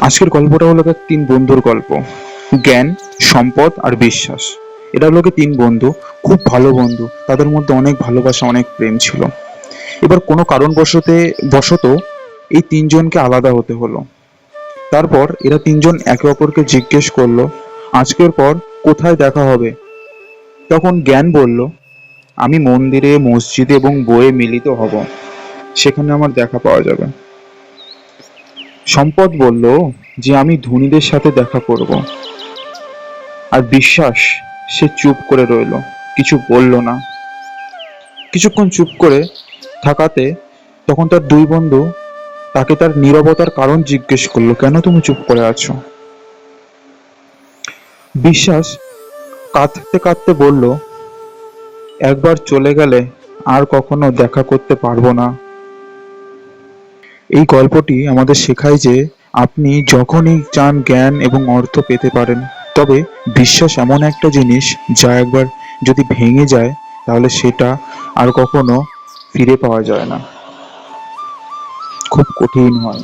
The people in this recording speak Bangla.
আজকের গল্পটা হলো গিয়ে তিন বন্ধুর গল্প। জ্ঞান, সম্পদ আর বিশ্বাস। এটা হলো তিন বন্ধু, খুব ভালো বন্ধু। তাদের মধ্যে অনেক ভালোবাসা, অনেক প্রেম ছিল। এবার কোনো কারণবশতে বশত এই তিনজনকে আলাদা হতে হলো। তারপর এরা তিনজন একে অপরকে জিজ্ঞেস করল, আজকের পর কোথায় দেখা হবে? তখন জ্ঞান বলল, আমি মন্দিরে, মসজিদে এবং বইয়ে মিলিত হব। সেখানে আমার দেখা পাওয়া যাবে। সম্পদ বলল যে আমি ধনীদের সাথে দেখা করব। আর বিশ্বাস, সে চুপ করে রইল, কিছু বলল না। কিছুক্ষণ চুপ করে থাকাতে তখন তার দুই বন্ধু তাকে তার নীরবতার কারণ জিজ্ঞেস করল, কেন তুমি চুপ করে আছো? বিশ্বাস কাঁদতে কাঁদতে বলল, একবার চলে গেলে আর কখনো দেখা করতে পারব না। এই গল্পটি আমাদের শেখায় যে আপনি যখনই চান জ্ঞান এবং অর্থ পেতে পারেন, তবে বিশ্বাস এমন একটা জিনিস যা একবার যদি ভেঙে যায়, তাহলে সেটা আর কখনো ফিরে পাওয়া যায় না। খুব কঠিন হয়।